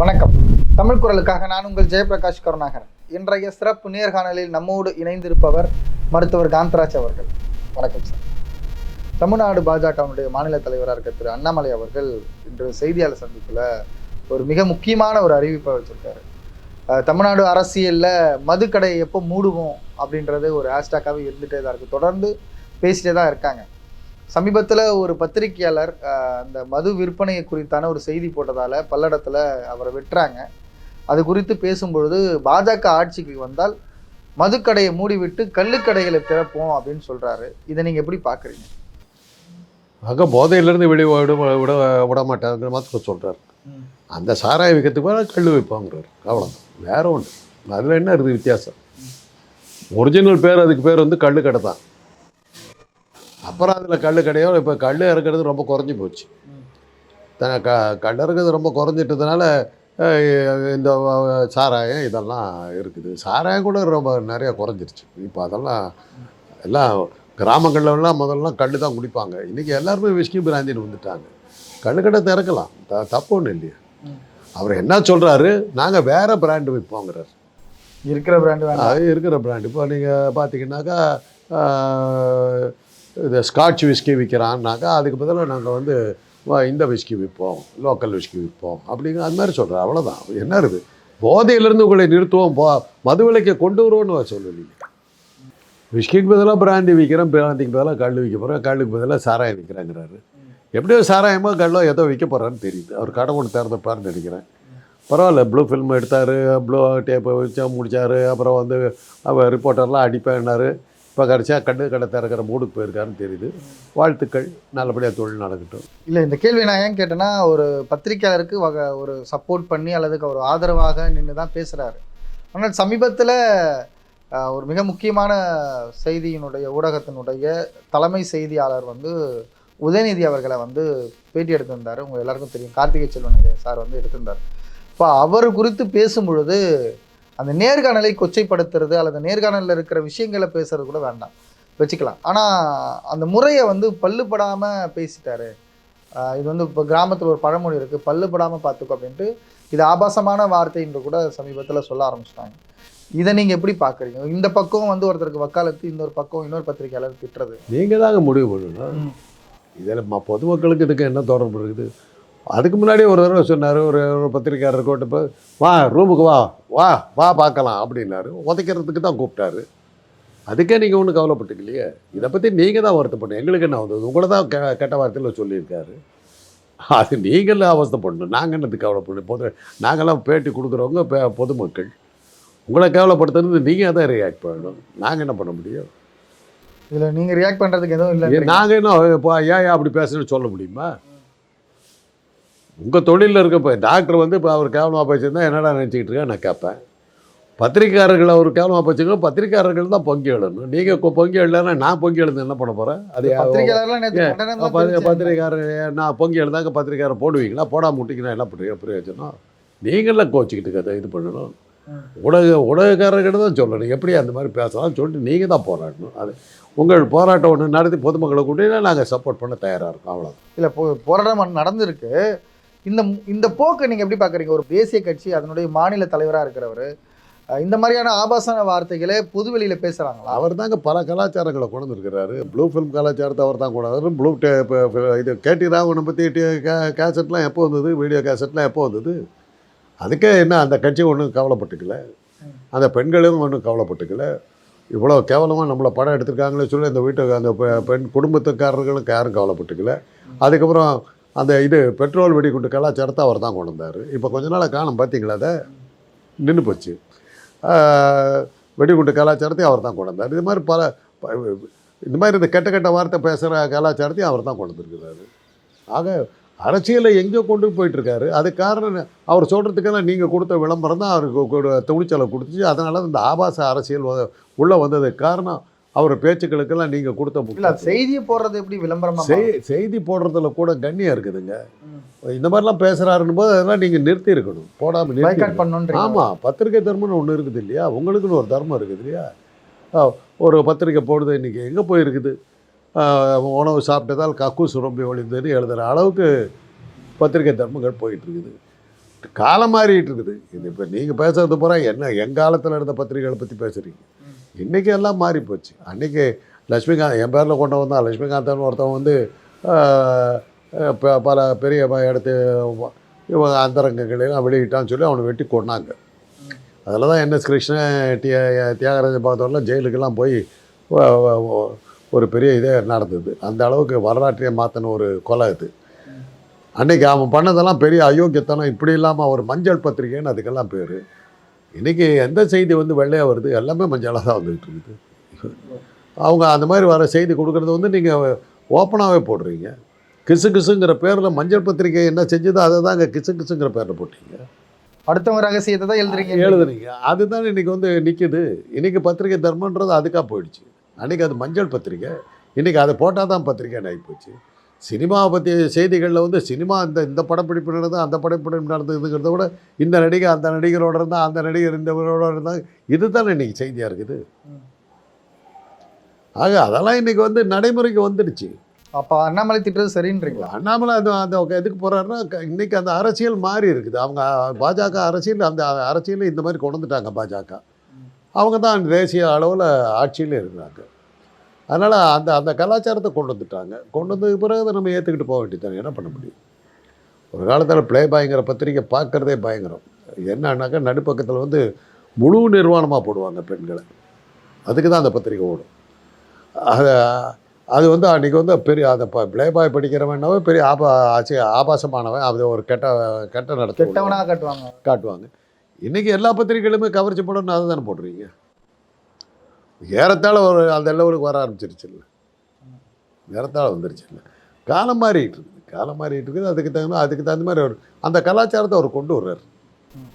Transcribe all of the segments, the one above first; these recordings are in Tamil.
வணக்கம். தமிழ் குரலுக்காக நான் உங்கள் ஜெயபிரகாஷ் கருணாகரன். இன்றைய சிறப்பு நேர்காணலில் நம்மோடு இணைந்திருப்பவர் மருத்துவர் காந்தராஜ் அவர்கள். வணக்கம் சார். தமிழ்நாடு பாஜகவினுடைய மாநில தலைவராக இருக்க திரு அண்ணாமலை அவர்கள் இன்று செய்தியாளர் சந்திப்பில் ஒரு மிக முக்கியமான ஒரு அறிவிப்பை வச்சுருக்காரு. தமிழ்நாடு அரசியலில் மதுக்கடையை எப்போ மூடுவோம் அப்படின்றது ஒரு ஹேஷ்டாக்காகவே இருந்துகிட்டே தான் இருக்குது தொடர்ந்து பேசிட்டே தான் இருக்காங்க. சமீபத்தில் ஒரு பத்திரிகையாளர் அந்த மது விற்பனையை குறித்தான ஒரு செய்தி போட்டதால் பல்லடத்தில் அவரை வெட்டுறாங்க. அது குறித்து பேசும்பொழுது பாஜக ஆட்சிக்கு வந்தால் மதுக்கடையை மூடிவிட்டு கள்ளுக்கடைகளை திறப்போம் அப்படின்னு சொல்றாரு. இதை நீங்க எப்படி பாக்குறீங்க? ஆக போதையிலேருந்து வெளியே விட விட விட மாட்டாங்கிற மாதிரி சொல்கிறார் அந்த சாராய விற்கிறதுக்கு மேலே கல் வைப்பாங்கிறார். அவ்வளோதான் வேற ஒன்று அதில் என்ன இருக்குது வித்தியாசம்? ஒரிஜினல் பேர் அதுக்கு பேர் வந்து கல் கடை தான். அப்புறம் அதில் கல் கடையோ இப்போ கல் இறக்குறது ரொம்ப குறைஞ்சி போச்சு. க கல் இறக்குறது ரொம்ப குறைஞ்சிட்டதுனால இந்த சாராயம் இதெல்லாம் இருக்குது. சாராயம் கூட ரொம்ப நிறையா குறைஞ்சிருச்சு. இப்போ அதெல்லாம் எல்லாம் கிராமங்கள்லாம் முதல்லாம் கல் தான் குடிப்பாங்க. இன்றைக்கி எல்லாருமே விஸ்கி பிராந்தின்னு வந்துட்டாங்க. கள்ளுக்கடை திறக்கலாம். த தப்பு ஒன்றும் இல்லையா. அவர் என்ன சொல்கிறாரு நாங்கள் வேறு பிராண்டு விற்போங்கிறார் இருக்கிற பிராண்ட் இருக்கிற பிராண்ட் இப்போ நீங்கள் பார்த்தீங்கன்னாக்கா இந்த ஸ்காட்ச் விஸ்கி விற்கிறான்னாக்கா அதுக்கு பதிலாக நாங்கள் வந்து இந்த விஸ்கி விற்போம் லோக்கல் விஸ்கி விற்போம் அப்படிங்கிற அது மாதிரி சொல்கிறார் அவ்வளோதான் என்ன இருக்குது போதையிலேருந்து உங்களை நிறுத்துவோம் போ மது விலைக்கு கொண்டு வருவோன்னு சொல்லுவீங்க விஸ்கிக்கு பதிலாக பிராண்டி விற்கிறேன் பிராந்திக்கு பதிலாக கல் விற்க போகிறோம் கல்லுக்கு பதிலாக சாராயம் விற்கிறாங்கிறாரு எப்படியோ சாராயமோ கல்லோ ஏதோ விற்க போகிறான்னு தெரியுது. அவர் கடை ஒன்று திறந்துப்பார்னு நினைக்கிறேன். பரவாயில்ல ப்ளூ ஃபில்ம் எடுத்தார் ப்ளூ டேப்பை வச்சா முடிச்சார் அப்புறம் வந்து அவர் ரிப்போர்ட்டர்லாம் அடிப்பேன்னாரு. இப்போ கடைசியாக கண்டு கடை திறக்கிற மூடுக்கு போயிருக்காருன்னு தெரியுது. வாழ்த்துக்கள். நல்லபடியாக தொழில் நடக்கட்டும். இல்லை இந்த கேள்வி நான் ஏன் கேட்டேன்னா ஒரு பத்திரிக்கையாளருக்கு வக ஒரு சப்போர்ட் பண்ணி அல்லது ஒரு ஆதரவாக நின்று தான் பேசுகிறாரு ஆனால் சமீபத்தில் ஒரு மிக முக்கியமான செய்தியினுடைய ஊடகத்தினுடைய தலைமை செய்தியாளர் வந்து உதயநிதி அவர்களை வந்து பேட்டி எடுத்திருந்தார். உங்கள் எல்லாருக்கும் தெரியும். கார்த்திகை செல்வன் சார் வந்து எடுத்திருந்தார். இப்போ அவர் குறித்து பேசும் பொழுது அந்த நேர்காணலை கொச்சைப்படுத்துறது அல்லது நேர்காணலில் இருக்கிற விஷயங்களை பேசுறது கூட வேண்டாம். வச்சுக்கலாம். ஆனால் அந்த முறையை வந்து பல்லுபடாமல் பேசிட்டாரு. இது வந்து இப்போ கிராமத்தில் ஒரு பழமொழி இருக்குது பல்லுபடாமல் பார்த்துக்கோ அப்படின்ட்டு இது ஆபாசமான வார்த்தை என்று கூட சமீபத்தில் சொல்ல ஆரம்பிச்சிட்டாங்க. இதை நீங்கள் எப்படி பார்க்குறீங்க இந்த பக்கம் வந்து ஒருத்தருக்கு வக்காலத்து இன்னொரு பக்கம் இன்னொரு பத்திரிக்கையாளர் திட்டுறது. நீங்கள் தாங்க முடிவு பண்ணணும் இதில் பொதுமக்களுக்கு இதுக்கு என்ன தொடர்பு இருக்குது? அதுக்கு முன்னாடி ஒரு தடவை சொன்னார் ஒரு ஒரு பத்திரிக்கையாளர் கூட்ட போய் வா ரூமுக்கு வா வா வா பார்க்கலாம் அப்படின்னாரு. உதைக்கிறதுக்கு தான் கூப்பிட்டாரு. அதுக்கே நீங்கள் ஒன்றும் கவலைப்பட்டுக்கலையே. இதை பற்றி நீங்கள் தான் வருத்தப்படணும். எங்களுக்கு என்ன வந்தது உங்களை தான் கெ கெட்ட வார்த்தையில் சொல்லியிருக்காரு. அது நீங்கள் அவஸ்தைப்படணும். நாங்கள் என்னத்துக்கு கவலைப்படணும்? பொது நாங்கள்லாம் பேட்டி கொடுக்குறவங்க பே பொதுமக்கள். உங்களை கேவலப்படுத்துறது நீங்கள் தான் ரியாக்ட் பண்ணணும். நாங்கள் என்ன பண்ண முடியும்? இதில் நீங்கள் ரியாக்ட் பண்ணுறதுக்கு எதுவும் இல்லை நாங்கள் என்ன இப்போ ஏன் அப்படி பேசுறேன்னு சொல்ல முடியுமா? உங்கள் தொழிலில் இருக்க இப்போ டாக்டர் வந்து இப்போ அவர் கேவலமாக பேசியிருந்தா என்னடா நினச்சிக்கிட்டு இருக்கா? நான் கேட்பேன் பத்திரிக்கையாளர்கள் அவர் கேவலமாக பேசுங்க பத்திரிக்கையாளர்கள் தான் பொங்கி எழுதணும். நீங்கள் பொங்கி எழுதலைன்னா நான் பொங்கி எழுந்து என்ன பண்ண போகிறேன் அது. பத்திரிக்கையாளர் நான் பொங்கி எழுதாங்க பத்திரிக்கையாளர் போடுவீங்களா? போடாம விட்டீங்கன்னா என்ன பண்ணுறீங்க பிரயோஜனம் நீங்களாம் கோச்சிக்கிட்டு கதை இது பண்ணணும். ஊடக ஊடகக்காரர்கிட்ட தான் சொல்லணும். எப்படி அந்த மாதிரி பேசலாம் சொல்லிட்டு நீங்கள் தான் போராடணும். அது உங்கள் போராட்டம் ஒன்று நடத்தி பொதுமக்களை கூட்டினா நாங்கள் சப்போர்ட் பண்ண தயாராக இருக்கோம். அவ்வளோதான் இல்லை போ போராட்டம் நடந்திருக்கு. இந்த இந்த போக்கை நீங்கள் எப்படி பார்க்குறீங்க? ஒரு தேசிய கட்சி அதனுடைய மாநில தலைவராக இருக்கிறவர் இந்த மாதிரியான ஆபாசன வார்த்தைகளை பொதுவெளியில் பேசுகிறாங்களா அவர் தாங்க பல கலாச்சாரங்களை கொண்டு வந்திருக்கிறாரு ப்ளூ ஃபிலிம் கலாச்சாரத்தை அவர் தான் கொண்டு ப்ளூ டே இது கேட்டி ராவனை பற்றி கேசட்லாம் எப்போ வந்தது? வீடியோ கேசட்லாம் எப்போ வந்தது? அதுக்கே என்ன அந்த கட்சி ஒன்றும் கவலைப்பட்டுக்கல. அந்த பெண்களும் ஒன்றும் கவலைப்பட்டுக்கல. இவ்வளோ கேவலமாக நம்மளை படம் எடுத்திருக்காங்களே சொல்லி அந்த வீட்டுக்கு அந்த பெ- பெண் குடும்பத்துக்காரர்களுக்கு யாரும் கவலைப்பட்டுக்கல. அதுக்கப்புறம் அந்த இது பெட்ரோல் வெடிகுண்டு கலாச்சாரத்தை அவர் தான் கொண்டு வந்தார். இப்போ கொஞ்ச நாளாக காணும் பார்த்தீங்களா அதை? நின்று போச்சு. வெடிகுண்டு கலாச்சாரத்தையும் அவர் தான் கொண்டு வந்தார். இது மாதிரி பல இந்த மாதிரி இந்த கெட்ட கெட்ட வார்த்தை பேசுகிற கலாச்சாரத்தையும் அவர் தான் கொண்டு வந்திருக்கிறாரு. ஆக அரசியலை எங்கேயோ கொண்டு போயிட்டுருக்காரு அது காரணம் அவர் சொல்கிறதுக்கெல்லாம் நீங்கள் கொடுத்த விளம்பரம் தான் அவருக்கு துணிச்சலை கொடுத்துச்சு. அதனால இந்த ஆபாச அரசியல் வ- உள்ளே வந்ததுக்கு காரணம் அவர் பேச்சுக்களுக்கெல்லாம் நீங்கள் கொடுத்த இல்லை முக்கியத்துவம். செய்தியை போடுறது எப்படி விளம்பரமா செய் செய்தி போடுறதுல கூட கண்ணியம் இருக்குதுங்க. இந்த மாதிரிலாம் பேசுகிறாருன்னு போது அதெல்லாம் நீங்கள் நிறுத்தி இருக்கணும். போடாமல் நிறுத்தி ஆமாம் பத்திரிக்கை தர்மம்னு ஒன்று இருக்குது இல்லையா? உங்களுக்குன்னு ஒரு தர்மம் இருக்குது இல்லையா? ஒரு பத்திரிக்கை போடுது இன்றைக்கி எங்கே போயிருக்குது? உணவு சாப்பிட்டதால் கக்கூஸ் ரொம்ப ஒளிந்ததுன்னு எழுதுகிற அளவுக்கு பத்திரிக்கை தர்மங்கள் போயிட்டு இருக்குது காலம் மாறிட்டு இருக்குது இது இப்போ நீங்கள் பேசுறது பூரா என்ன எங்காலத்தில் இருந்த பத்திரிகைகளை பற்றி பேசுகிறீங்க இன்றைக்கி எல்லாம் மாறி போச்சு. அன்றைக்கி லட்சுமிகாந்த் என் பேரில் கொண்டு வந்தான் லட்சுமிகாந்தன் ஒருத்தன் வந்து ப- பல பெரிய இடத்து இவங்க இவன் அந்தரங்கங்களெல்லாம் வெளியிட்டான்னு சொல்லி அவனை வெட்டி கொண்டாங்க அதில் தான் என்எஸ் கிருஷ்ணன் டி தியாகராஜன் பாகவதர்லாம் ஜெயிலுக்கெல்லாம் போய் ஒரு பெரிய இதே நடந்தது. அந்த அளவுக்கு வரலாற்றையே மாற்றின ஒரு கொலை இது அன்றைக்கி அவன் பண்ணதெல்லாம் பெரிய அயோக்கியத்தனம். இப்படி இல்லாமல் ஒரு மஞ்சள் பத்திரிகைன்னு அதுக்கெல்லாம் பேர். இன்றைக்கி எந்த செய்தி வந்து வெள்ளையாக வருது? எல்லாமே மஞ்சளாக தான் வந்துகிட்டு இருக்குது. அவங்க அந்த மாதிரி வர செய்தி கொடுக்குறது வந்து நீங்கள் ஓப்பனாகவே போடுறீங்க. கிசு கிசுங்கிற பேரில் மஞ்சள் பத்திரிகை என்ன செஞ்சதோ அதை தான் அங்கே கிசு கிசுங்கிற பேரில் போட்டீங்க. அடுத்தவங்க ரகசியத்தை தான் எழுதுறீங்க. எழுதுனீங்க அதுதான் இன்னைக்கு வந்து நிற்கிது இன்னைக்கு பத்திரிகை தர்மன்றது அதுக்காக போயிடுச்சு. அன்னைக்கு அது மஞ்சள் பத்திரிகை. இன்னைக்கு அதை போட்டால் தான் பத்திரிக்கைன்னு ஆகிப்போச்சு சினிமாவை பற்றி செய்திகளில் வந்து சினிமா இந்த இந்த படப்பிடிப்பு நடந்தது அந்த படப்பிடிப்பு நடந்ததுங்கிறத விட இந்த நடிகை அந்த நடிகரோட இருந்தால் அந்த நடிகர் இந்தவரோட இருந்தால் இதுதான் இன்னைக்கு செய்தியாக இருக்குது. ஆக அதெல்லாம் இன்னைக்கு வந்து நடைமுறைக்கு வந்துடுச்சு. அப்ப அண்ணாமலை திட்டுறது சரின்றீங்களா? அண்ணாமலை அது அந்த எதுக்கு போகிறாருன்னா இன்னைக்கு அந்த அரசியல் மாறி இருக்குது. அவங்க பாஜக அரசியல் அந்த அரசியல் இந்த மாதிரி கொண்டு வந்துட்டாங்க பாஜக. அவங்க தான் தேசிய அளவில் ஆட்சியில் இருக்கிறாங்க. அதனால் அந்த அந்த கலாச்சாரத்தை கொண்டு வந்துட்டாங்க. கொண்டு வந்ததுக்கு பிறகு அதை நம்ம ஏற்றுக்கிட்டு போக வேண்டியது என்ன பண்ண முடியும்? ஒரு காலத்தில் ப்ளே பாய்ங்கிற பத்திரிக்கை பார்க்குறதே பயங்கரம். என்னன்னாக்கா நடுப்பக்கத்தில் வந்து முழு நிர்வாணமாக போடுவாங்க பெண்களை. அதுக்கு தான் அந்த பத்திரிக்கை ஓடும். அது அது வந்து அன்றைக்கி வந்து பெரிய அந்த ப ப்ளே பாய் படிக்கிறவனாவே பெரிய ஆபா ஆச்சு ஆபாசமானவன். அது ஒரு கெட்ட கெட்ட நடத்த. கெட்டவனா காட்டுவாங்க. காட்டுவாங்க. இன்றைக்கி எல்லா பத்திரிகைகளுமே கவர்ச்சி படம்னு அதை தானே போடுறீங்க? ஏறத்தாழ ஒரு அந்த லெவலுக்கு வர ஆரம்பிச்சிருச்சு இல்லை. ஏறத்தாழ வந்துருச்சு இல்லை. காலம் மாறிட்டு இருக்குது. காலம் மாறிட்டு இருக்குது. அதுக்கு தகுந்த அதுக்கு தகுந்த மாதிரி ஒரு அந்த கலாச்சாரத்தை அவர் கொண்டு வர்றாரு.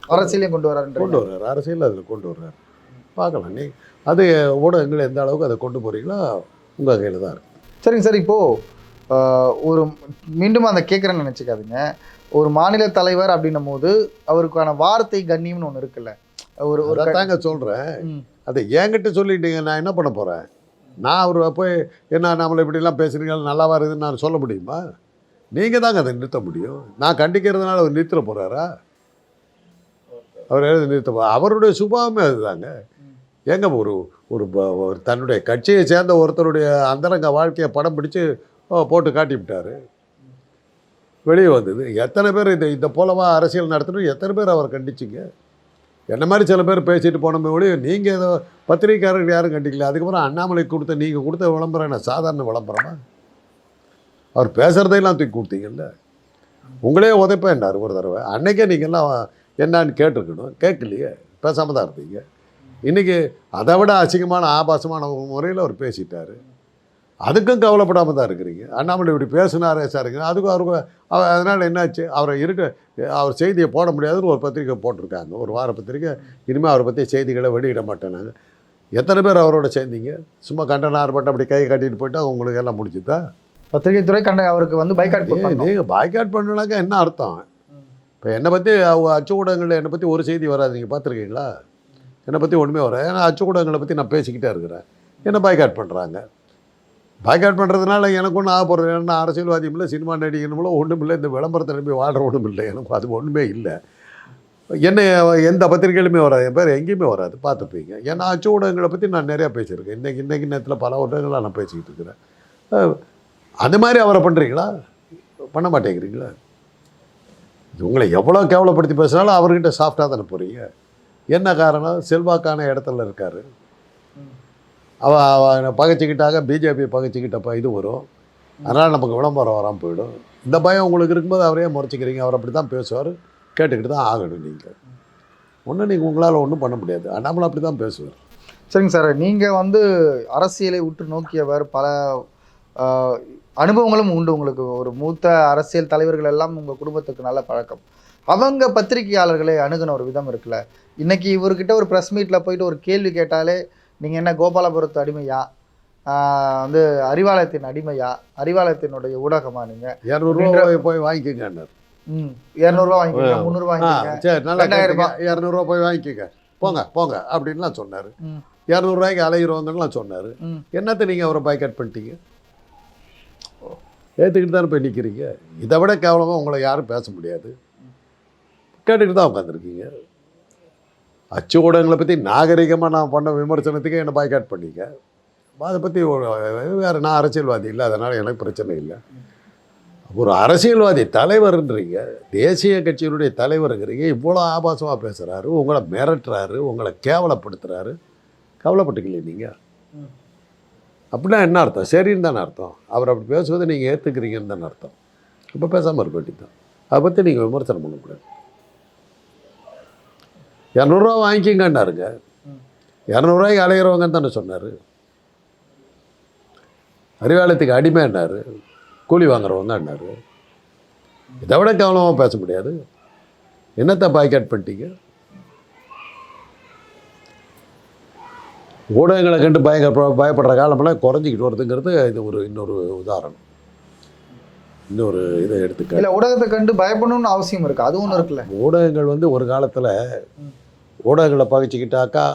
அரசியலையும் கொண்டு வராருன்ற கொண்டு வர்றாரு. அரசியல் அதில் கொண்டு வர்றாரு. பார்க்கலாம். நீ அது ஊடகங்கள் எந்த அளவுக்கு அதை கொண்டு போகிறீங்களோ உங்கள் கையில் தான் இருக்கு. சரிங்க சார். இப்போ ஆஹ், ஒரு மீண்டும் அந்த கேட்குறேன்னு நினச்சிக்காதீங்க. ஒரு மாநில தலைவர் அப்படின்னும் போது அவருக்கான வார்த்தை கண்ணியம்னு ஒன்று இருக்குல்ல. ஒரு ஒரு க- அதாங்க சொல்கிறேன். அதை என்கிட்ட சொல்லிட்டீங்க நான் என்ன பண்ண போகிறேன் நான் அவர் போய் என்ன நம்மளை இப்படிலாம் பேசுகிறீங்க நல்லா வருதுன்னு நான் சொல்ல முடியுமா? நீங்கள் தாங்க அதை நிறுத்த முடியும். நான் கண்டிக்கிறதுனால அவர் நிறுத்த போகிறாரா அவர் எழுதி நிறுத்த அவருடைய சுபாவமே அதுதாங்க. ஏங்க ஒரு ஒரு ப- ஒரு தன்னுடைய கட்சியை சேர்ந்த ஒருத்தருடைய அந்தரங்க வாழ்க்கையை படம் பிடிச்சு ஓ, போட்டு காட்டி விட்டார். வெளியே வந்தது. எத்தனை பேர் இந்த இந்த போலவா அரசியல் நடத்தணும்? எத்தனை பேர் அவர் கண்டிச்சிங்க? என்ன மாதிரி சில பேர் பேசிட்டு போன ஒழிய நீங்கள் ஏதோ பத்திரிக்கையாளர்கள் யாரும் கண்டிக்கல. அதுக்கப்புறம் அண்ணாமலை கொடுத்த நீங்கள் கொடுத்த விளம்பரம் என்ன? சாதாரண விளம்பரமா? அவர் பேசுகிறதையெல்லாம் தூக்கி கொடுத்தீங்கல்ல? உங்களே உதைப்பேன்னார் ஒரு தடவை? அன்னைக்கே நீங்கள்லாம் என்னான்னு கேட்டிருக்கணும். கேட்கலையே. பேசாமல் தான் இருந்தீங்க. இன்றைக்கி அதை விட அசிங்கமான ஆபாசமான முறையில் அவர் பேசிட்டார். அதுக்கும் கவலைப்படாமல் தான் இருக்கிறீங்க. அண்ணாமலை இப்படி பேசினாரே சாருங்க அதுக்கும் அவருக்கு அவ- அதனால் என்னாச்சு? அவரை இருக்க அவர் செய்தியை போட முடியாதுன்னு ஒரு பத்திரிக்கை போட்டிருக்காங்க. ஒரு வார பத்திரிக்கை. இனிமேல் அவரை பற்றி செய்திகளை வெளியிட மாட்டேனாங்க எத்தனை பேர் அவரோட சேர்ந்தீங்க? சும்மா கண்டன ஆர்ப்பாட்டம் அப்படி கை கட்டிட்டு போயிட்டா உங்களுக்கு எல்லாம் முடிச்சுதா பத்திரிகை துறை கண்ட அவருக்கு வந்து பைக்காட் பண்ணணும். நீங்கள் பாய்காட் பண்ணனாக்கா என்ன அர்த்தம்? இப்போ என்னை பற்றி அவங்க அச்சு ஊடகங்களில் என்னை பற்றி ஒரு செய்தி வராது நீங்கள் பார்த்துருக்கீங்களா? என்னை பற்றி ஒன்றுமே வராது. ஏன்னா அச்சு ஊடகங்களை பற்றி நான் பேசிக்கிட்டே இருக்கிறேன். என்ன பாய்காட் பண்ணுறாங்க பாய்காட் பண்ணுறதுனால எனக்கு ஒன்றும் ஆக போகிறது ஏன்னா அரசியல்வாதியும் இல்லை சினிமா நடிகனும் ஒன்றும் இல்லை இந்த விளம்பரத்தை நம்பி வாழ்கிற ஒன்றும் இல்லை. எனக்கு அது ஒன்றுமே இல்லை. என்ன எந்த பத்திரிகையிலுமே வராது. என் பேர் எங்கேயுமே வராது. பார்த்துப்பீங்க ஏன்னா அச்சு ஊடகங்களை பற்றி நான் நிறையா பேசியிருக்கேன். இன்றைக்கி இன்றைக்கி நேரத்தில் பல ஊடகங்களாக நான் பேசிக்கிட்டு இருக்கிறேன். அந்த மாதிரி அவரை பண்ணுறீங்களா பண்ண மாட்டேங்கிறீங்களா? உங்களை எவ்வளோ கேவலப்படுத்தி பேசினாலும் அவர்கிட்ட சாஃப்டாக தானே போகிறீங்க என்ன காரணம்? செல்வாக்கான இடத்துல இருக்கார். அவள் அவ பகைச்சிக்கிட்டாக பிஜேபி பகைச்சிக்கிட்ட இது வரும். அதனால் நமக்கு விளம்பரம் வராமல் போயிடும். இந்த பயம் உங்களுக்கு இருக்கும்போது அவரே முறைச்சிக்கிறீங்க அவர் அப்படி தான் பேசுவார். கேட்டுக்கிட்டு தான் ஆகணும் நீங்கள் ஒன்றும் நீங்கள் உங்களால் ஒன்றும் பண்ண முடியாது. அண்ணாமலை அப்படி தான் பேசுவார் சரிங்க சார். நீங்கள் வந்து அரசியலை உற்று நோக்கியவர் பல அனுபவங்களும் உண்டு உங்களுக்கு. ஒரு மூத்த அரசியல் தலைவர்கள் எல்லாம் உங்கள் குடும்பத்துக்கு நல்ல பழக்கம். அவங்க பத்திரிகையாளர்களை அணுகுன ஒரு விதம் இருக்குல்ல. இன்றைக்கி இவர்கிட்ட ஒரு ப்ரெஸ் மீட்டில் போயிட்டு ஒரு கேள்வி கேட்டாலே நீங்கள் என்ன கோபாலபுரத்து அடிமையா? வந்து அறிவாலயத்தின் அடிமையா? அறிவாலயத்தினுடைய ஊடகமா நீங்கள் இரநூறுவா போய் வாங்கிக்கோங்கன்னார் ம் இரநூறுவா வாங்கிக்கோங்க முந்நூறுவா வாங்கிக்கோங்க. இரநூறுவா போய் வாங்கிக்கோங்க. போங்க போங்க அப்படின்லாம் சொன்னார். இரநூறுவாய்க்கு அலையிறவங்கலாம் சொன்னார். என்னத்தை நீங்கள் அவரை பாய்காட் பண்ணிட்டீங்க? ஏற்றுக்கிட்டு தானே போய் நிற்கிறீங்க இதை விட கேவலமாக உங்களை யாரும் பேச முடியாது. கேட்டுக்கிட்டு தான் உட்காந்துருக்கீங்க அச்சு ஊடகங்களை பற்றி நாகரிகமாக நான் பண்ண விமர்சனத்துக்கு என்னை பாய்காட் பண்ணிக்க அதை பற்றி வேறு நான் அரசியல்வாதி இல்லை அதனால் எனக்கு பிரச்சனை இல்லை. ஒரு அரசியல்வாதி தலைவர்ன்றீங்க தேசிய கட்சியினுடைய தலைவருங்கிறீங்க இவ்வளோ ஆபாசமாக பேசுகிறாரு உங்களை மிரட்டுறாரு உங்களை கேவலப்படுத்துகிறாரு கவலைப்பட்டுக்கலையே நீங்கள் அப்படின்னா என்ன அர்த்தம்? சரின்னு தானே அர்த்தம். அவர் அப்படி பேசுவதை நீங்கள் ஏற்றுக்கிறீங்கன்னு தானே அர்த்தம். இப்போ பேசாமல் இருக்க வேண்டியது அதை பற்றி நீங்கள் விமர்சனம் பண்ணக்கூடாது. இரநூறுவா வாங்கிக்கிங்கன்னாருங்க. இரநூறுவாய்க்கு அலையிறவங்கன்னு தானே சொன்னார். அறிவாலயத்துக்கு அடிமைன்னாரு. கூலி வாங்குறவங்கன்னாரு. இதை விட கவனமாக பேச முடியாது. என்னத்தை பாய்காட் பண்ணிட்டீங்க? ஊடகங்களை கண்டு பயங்க பயப்படுற காலமெல்லாம் குறைஞ்சிக்கிட்டு வருதுங்கிறது இது ஒரு இன்னொரு உதாரணம். இன்னொரு இதை எடுத்துக்க இல்ல ஊடகத்தை கண்டு பயப்படணும்னு அவசியம் இருக்கு. அது ஒண்ணு இருக்குல்ல. ஊடகங்கள் வந்து ஒரு காலத்தில் ஊடகங்களை பகிச்சிக்கிட்டாக்கா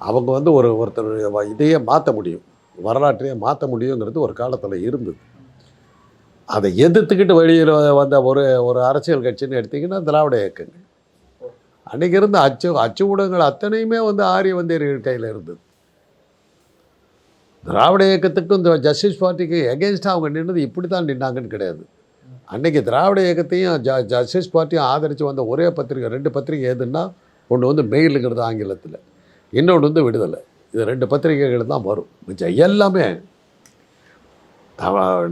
அவங்க வந்து ஒரு ஒருத்தர் இதையே மாற்ற முடியும். வரலாற்றையே மாற்ற முடியுங்கிறது ஒரு காலத்தில் இருந்தது. அதை எதிர்த்துக்கிட்டு வெளியில் வந்த ஒரு ஒரு அரசியல் கட்சின்னு எடுத்திங்கன்னா திராவிட இயக்கங்கள். அன்றைக்கி இருந்த அச்சு அச்சு ஊடகங்கள் அத்தனையுமே வந்து ஆரிய வந்தேரிகள் கையில் இருந்தது. திராவிட இயக்கத்துக்கும் இந்த ஜஸ்டிஸ் பார்ட்டிக்கு எகென்ஸ்டாக அவங்க நின்றது இப்படி தான் நின்னாங்கன்னு கிடையாது. அன்றைக்கி திராவிட இயக்கத்தையும் ஜ ஜஸ்டிஸ் பார்ட்டியும் ஆதரித்து வந்த ஒரே பத்திரிகை ரெண்டு பத்திரிகை எதுன்னா ஒன்று வந்து மெயிலுங்கிறது ஆங்கிலத்தில் இன்னொன்று வந்து விடுதலை. இது ரெண்டு பத்திரிகைகள் தான் வரும். மிச்சம் எல்லாமே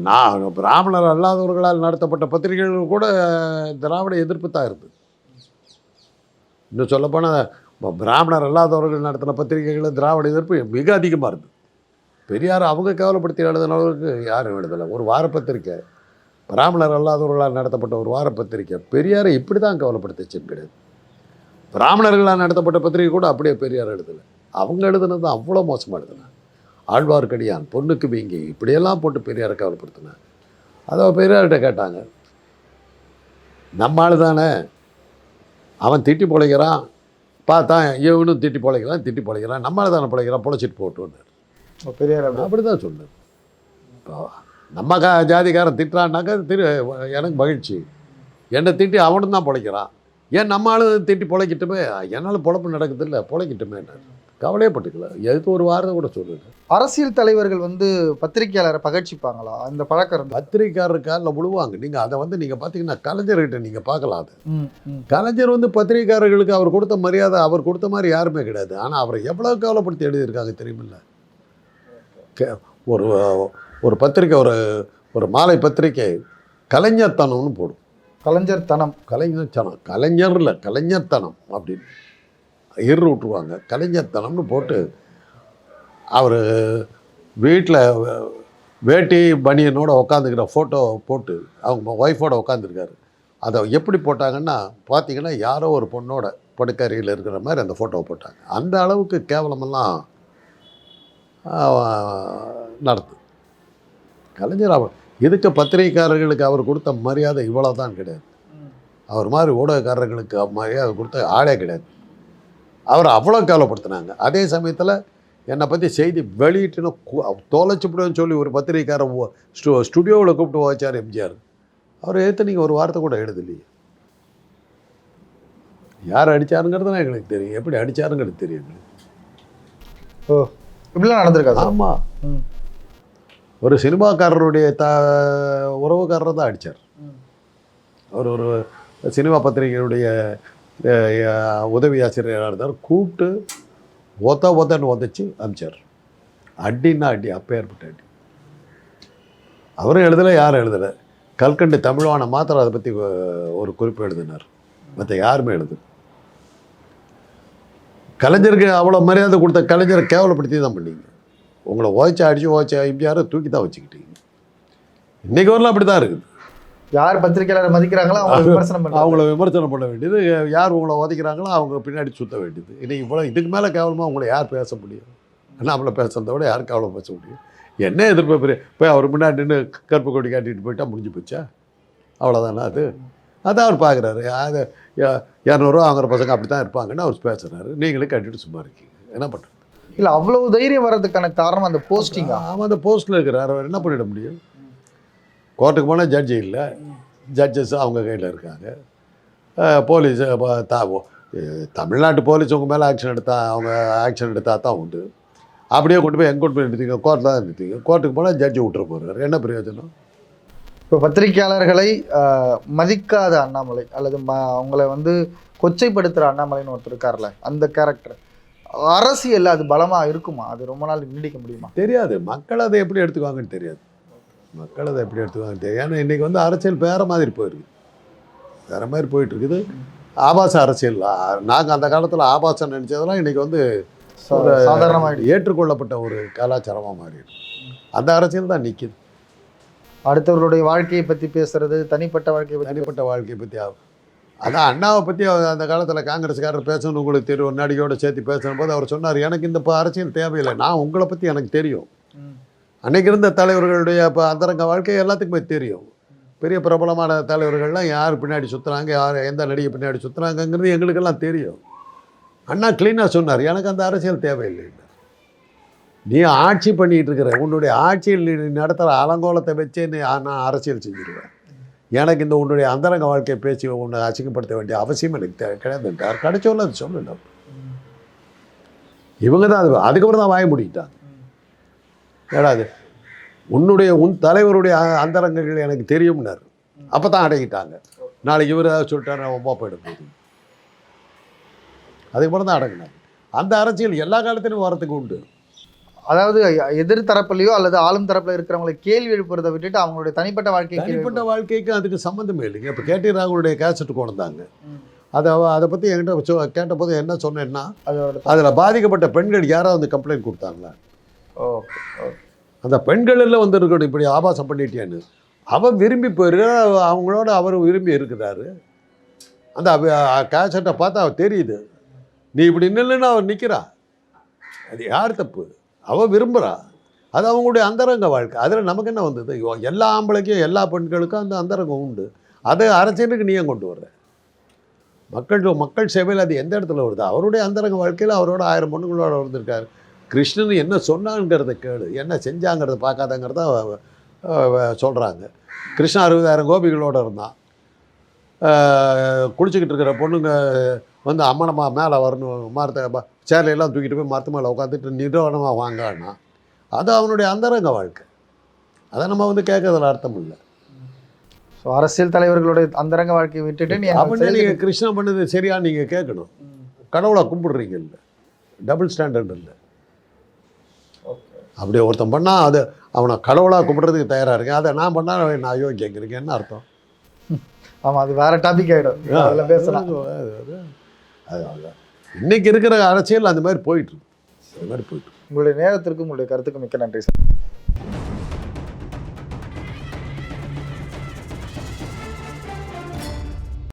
நான் பிராமணர் அல்லாதவர்களால் நடத்தப்பட்ட பத்திரிகைகள் கூட திராவிட எதிர்ப்பு தான் இருந்தது இன்னும் சொல்லப்போனால் பிராமணர் அல்லாதவர்கள் நடத்தின பத்திரிகைகளில் திராவிட எதிர்ப்பு மிக அதிகமாக இருந்தது பெரியார் அவங்க கேவலப்படுத்தி எழுதின யாரும் எழுதலை. ஒரு வார பத்திரிக்கை பிராமணர் அல்லாதவர்களால் நடத்தப்பட்ட ஒரு வார பத்திரிக்கை பெரியாரை இப்படி தான் கவலைப்படுத்துச்சுன்னு கிடையாது பிராமணர்களால் நடத்தப்பட்ட பத்திரிகை கூட அப்படியே பெரியார் எழுதலை. அவங்க எழுதுனது அவ்வளோ மோசமாக எழுதுனாங்க ஆழ்வார்க்கடியான் பொண்ணுக்கு வீங்கி இப்படியெல்லாம் போட்டு பெரியாரை கேவலப்படுத்தினாங்க அதை பெரியார்கிட்ட கேட்டாங்க நம்ம ஆள் தானே அவன் திட்டி பொழைக்கிறான். பார்த்தா இவனும் திட்டி பொழைக்கிறான் திட்டி பொழைக்கிறான். நம்மளால தானே பொழைக்கிறான்? பொழைச்சிட்டு போட்டுன்னு பெரியார் அப்படி. அப்படி தான் சொன்னேன் இப்போ நம்ம கா ஜாதிக்காரன் திட்டுறான்னாக்கா திரு எனக்கு மகிழ்ச்சி. என்னை திட்டி அவனும் தான் பொழைக்கிறான். ஏன் நம்ம ஆளு திட்டி பொழைக்கட்டுமே? என்னால் பொழப்பு நடக்குது இல்லை பொழைக்கட்டுமே கவலையே பட்டுக்கல எதுக்கு ஒரு வாரத்தை கூட சொல்லுங்க அரசியல் தலைவர்கள் வந்து பத்திரிகையாளரை பகச்சிப்பாங்களா அந்த பழக்கம் இருந்தா பத்திரிக்காரர் காலில் விழுவாங்க. நீங்கள் அதை வந்து நீங்கள் பார்த்தீங்கன்னா கலைஞர்கிட்ட நீங்கள் பார்க்கலாம் அது. கலைஞர் வந்து பத்திரிகையாளர்களுக்கு அவர் கொடுத்த மரியாதை அவர் கொடுத்த மாதிரி யாருமே கிடையாது. ஆனால் அவரை எவ்வளோ கவலைப்படுத்தி எழுதியிருக்காங்க தெரியுமில்ல? ஒரு ஒரு பத்திரிக்கை ஒரு ஒரு மாலை பத்திரிக்கை கலைஞர்த்தனம்னு போடும். கலைஞர் தனம் கலைஞர் தனம் கலைஞர் இல்லை கலைஞர்த்தனம் அப்படின்னு இரு விட்டுருவாங்க. கலைஞர்த்தனம்னு போட்டு அவர் வீட்டில் வேட்டி பனியனோட உட்காந்துக்கிற ஃபோட்டோ போட்டு அவங்க ஒய்ஃபோட உட்காந்துருக்காரு அதை எப்படி போட்டாங்கன்னா பார்த்தீங்கன்னா யாரோ ஒரு பொண்ணோட படுக்கறையில் இருக்கிற மாதிரி அந்த ஃபோட்டோவை போட்டாங்க. அந்த அளவுக்கு கேவலமெல்லாம் நடத்து கலைஞர் அவர் இதுக்கு பத்திரிகைக்காரர்களுக்கு அவர் கொடுத்த மரியாதை இவ்வளோ தான் கிடையாது. அவர் மாதிரி ஊடகக்காரர்களுக்கு மரியாதை கொடுத்த ஆளே கிடையாது. அவர் அவ்வளோ கேவலப்படுத்தினாங்க. அதே சமயத்தில் என்னை பற்றி செய்தி வெளியிட்டுன்னு தொலைச்சுப்படுன்னு சொல்லி ஒரு பத்திரிக்கைக்காரர் ஓ- ஸ்டு ஸ்டுடியோவில் கூப்பிட்டு வச்சார் எம்ஜிஆர். அவர் எடுத்து நீங்கள் ஒரு வார்த்தை கூட எழுதலையே. யார் அடித்தாருங்கிறது தான் எங்களுக்கு தெரியும். எப்படி அடித்தாருங்கிறது தெரியும் எங்களுக்கு. ஓ இப்படிலாம் நடந்திருக்காது ஆமாம். ஒரு சினிமாக்காரருடைய த உறவுக்காரரை தான் அடித்தார். அவர் ஒரு சினிமா பத்திரிகையுடைய உதவி ஆசிரியராக இருந்தார். கூப்பிட்டு ஒத்த ஒத்தன்னு உதச்சி அமிச்சார். அடின்னா அடி அப்பேற்பட்ட அடி. அவரும் எழுதலை யாரும் எழுதலை. கல்கண்டு தமிழ்வான மாத்திரம் அதை பற்றி ஒரு குறிப்பு எழுதினார். மற்ற யாருமே எழுது கலைஞருக்கு அவ்வளோ மரியாதை கொடுத்த கலைஞரை கேவலப்படுத்தி தான் பண்ணீங்க. உங்களை ஓய்ச்சி அடிச்சு ஓய்ச்ச எம்ஜிஆரை தூக்கி தான் வச்சுக்கிட்டீங்க. இன்னைக்கு வரலாம் அப்படி தான் இருக்குது. யார் பத்திரிகையாளரை மதிக்கிறாங்களோ அவங்க விமர்சனம் பண்ணுவாங்க அவங்கள விமர்சனம் பண்ண வேண்டியது. யார் உங்களை உதைக்கிறாங்களோ அவங்க பின்னாடி சுத்த வேண்டியது. இன்னைக்கு இவ்வளோ இதுக்கு மேலே கேவலமாக உங்களை யார் பேச முடியும்? நம்மளை பேசுறதை விட யார் கேவலம் பேச முடியும்? என்ன எதிர்ப்பு பெரிய போய் அவர் முன்னாடி நின்று கருப்பு கொடி காட்டிட்டு போயிட்டா முடிஞ்சு போச்சா? அவ்வளோதானே அது? அதான் அவர் பார்க்குறாரு அது இரநூறுவா வாங்குற பசங்க அப்படி தான் இருப்பாங்கன்னு அவர் பேசுகிறாரு நீங்களே கட்டிட்டு சும்மா இருக்கீங்க. என்ன பண்ணுறது இல்ல அவ்வளவு தைரியம் வர்றதுக்கான காரணம் அந்த போஸ்டிங்கா அவன் அந்த போஸ்ட்டில் இருக்கிறார். அவர் என்ன பண்ணிட முடியும்? கோர்ட்டுக்கு போனால் ஜட்ஜி இல்லை. ஜட்ஜஸ் அவங்க கையில் இருக்காங்க. போலீஸ் த- தமிழ்நாட்டு போலீஸ் உங்கள் மேலே ஆக்ஷன் எடுத்தா அவங்க ஆக்ஷன் எடுத்தால் தான் உண்டு. அப்படியே கொண்டு போய் எங்கே கொண்டு போய் நிறுத்திங்க? கோர்ட்டில் தான் நிறுத்திங்க. கோர்ட்டுக்கு போனால் ஜட்ஜி விட்டுற போகிறார் என்ன பிரயோஜனம்? இப்போ பத்திரிகையாளர்களை மதிக்காத அண்ணாமலை அல்லது ம அவங்கள வந்து கொச்சைப்படுத்துகிற அண்ணாமலைன்னு ஒருத்தர் இருக்கார்ல அந்த கேரக்டர் அரசியல் அது பலமாக இருக்குமா? அது ரொம்ப நாள் நீடிக்க முடியுமா? தெரியாது. மக்கள் அதை எப்படி எடுத்துக்குவாங்கன்னு தெரியாது. மக்கள் அதை எப்படி எடுத்துக்குவாங்கன்னு தெரியாது. ஏன்னா இன்றைக்கி வந்து அரசியல் வேறு மாதிரி போயிருக்கு. வேறு மாதிரி போயிட்டு இருக்குது ஆபாச அரசியல். நாங்கள் அந்த காலத்தில் ஆபாசம் நினச்சதெல்லாம் இன்றைக்கி வந்து சாதாரணமாக ஏற்றுக்கொள்ளப்பட்ட ஒரு கலாச்சாரமாக மாறிடுது. அந்த அரசியல் தான் நிற்கிது அடுத்தவர்களுடைய வாழ்க்கையை பற்றி பேசுறது தனிப்பட்ட வாழ்க்கையை தனிப்பட்ட வாழ்க்கையை பற்றி ஆகும் அதான் அண்ணாவை பற்றி அந்த காலத்தில் காங்கிரஸ்காரர் பேசணும் உங்களுக்கு தெரியும் நடிகையோட சேர்த்து பேசும்போது அவர் சொன்னார் எனக்கு இந்த இப்போ அரசியல் தேவையில்லை. நான் உங்களை பற்றி எனக்கு தெரியும். அன்னைக்கு இருந்த தலைவர்களுடைய இப்போ அந்தரங்க வாழ்க்கை எல்லாத்துக்குமே தெரியும். பெரிய பிரபலமான தலைவர்கள்லாம் யார் பின்னாடி சுற்றுறாங்க யார் எந்த நடிகை பின்னாடி சுற்றுறாங்கங்கிறது எங்களுக்கெல்லாம் தெரியும். அண்ணா க்ளீனாக சொன்னார் எனக்கு அந்த அரசியல் தேவையில்லை. நீ ஆட்சி பண்ணிட்டு இருக்கிற உன்னுடைய ஆட்சியில் நீ நடத்துகிற அலங்கோலத்தை வச்சே நீ நான் அரசியல் செஞ்சிருவேன் எனக்கு இந்த உன்னுடைய அந்தரங்க வாழ்க்கையை பேசி உன்னை அசிங்கப்படுத்த வேண்டிய அவசியம் எனக்கு தே- கிடையாதுன்றார் கிடைச்சோல்ல அது சொல்லல இவங்க தான் அது அதுக்கப்புறம் தான் வாய முடிக்கிட்டாங்க. ஏடா அது உன்னுடைய உன் தலைவருடைய அந்தரங்கங்கள் எனக்கு தெரியும்னார். அப்போ தான் அடங்கிட்டாங்க. நாளைக்கு இவர் ஏதாவது சொல்லிட்டாரு ஒம்பா போயிடும் போது. அதுக்கப்புறம் தான் அடங்கினாங்க. அந்த அரசியல் எல்லா காலத்திலும் வரத்துக்கு உண்டு. அதாவது எதிர் தரப்புலையோ அல்லது ஆளும் தரப்புல இருக்கிறவங்களை கேள்வி எழுப்புறதை விட்டுட்டு அவங்களுடைய தனிப்பட்ட வாழ்க்கையை கேள்வி தனிப்பட்ட வாழ்க்கைக்கு அதுக்கு சம்மந்தமே இல்லைங்க. இப்போ கேடி ராகுலுடைய கேசட் கொண்டு வந்தாங்க. ம். அதை அதை பற்றி என்கிட்ட கேட்டபோது என்ன சொன்னேன்னா அதில் பாதிக்கப்பட்ட பெண்கள் யாராவது வந்து கம்ப்ளைண்ட் கொடுத்தாங்களா? ஓகே ஓகே அந்த பெண்களில் வந்து இருக்கணும் இப்படி ஆபாசம் பண்ணிட்டேன்னு. அவன் விரும்பி போயிரு அவங்களோட அவர் விரும்பி இருக்கிறாரு. அந்த கேசட்டை பார்த்தா அவ தெரியுது. நீ இப்படி நில்லுன்னு அவர் நிற்கிறா அது யார் தப்பு? அவள் விரும்புகிறா அது அவங்களுடைய அந்தரங்க வாழ்க்கை. அதில் நமக்கு என்ன வந்தது? ஐயோ, எல்லா ஆம்பளைக்கும் எல்லா பெண்களுக்கும் அந்த அந்தரங்கம் உண்டு. அதை அரசியலுக்கு நீயும் கொண்டு வர்ற? மக்கள் மக்கள் சேவையில் அது எந்த இடத்துல வருது? அவருடைய அந்தரங்க வாழ்க்கையில் அவரோட ஆயிரம் பொண்ணுங்களோட வந்திருக்காரு கிருஷ்ணன் என்ன சொன்னாங்கிறத கேளு. என்ன செஞ்சாங்கிறத பார்க்காதங்கிறத சொல்கிறாங்க கிருஷ்ணன் அறுபதாயிரம் கோபிகளோடு இருந்தான். குளிச்சுக்கிட்டு இருக்கிற பொண்ணுங்க வந்து அம்மனம்மா மேலே வரணும் மரத்தை சேலையெல்லாம் தூக்கிட்டு போய் மரத்து மேலே உட்காந்துட்டு நிறுவனமாக வாங்கன்னா அது அவனுடைய அந்தரங்க வாழ்க்கை. அதை நம்ம வந்து கேட்கறதுல அர்த்தம் இல்லை. ஸோ அரசியல் தலைவர்களுடைய அந்தரங்க வாழ்க்கையை விட்டுட்டு நீ அப்படின்னு நீங்கள் கிருஷ்ணன் பண்ணது சரியா நீங்கள் கேட்கணும். கடவுளை கும்பிடுறீங்க இல்லை. டபுள் ஸ்டாண்டர்ட் இல்லை. அப்படி ஒருத்தன் பண்ணால் அது அவனை கடவுளாக கும்பிட்றதுக்கு தயாராக இருக்கேன். அதை நான் பண்ணால் நான் அயோக்கியங்கிறீங்க என்ன அர்த்தம்? ஆமா அது வேற டாபிக் ஆயிடும். அதுல பேசலாம். அதனால இன்னைக்கு இருக்கிற அரசியல் அந்த மாதிரி போயிட்டு இருக்கு. அது மாதிரி போயிட்டு உங்களுடைய நேரத்திற்கு உங்களுடைய கருத்துக்கு மிக்க நன்றி சார்.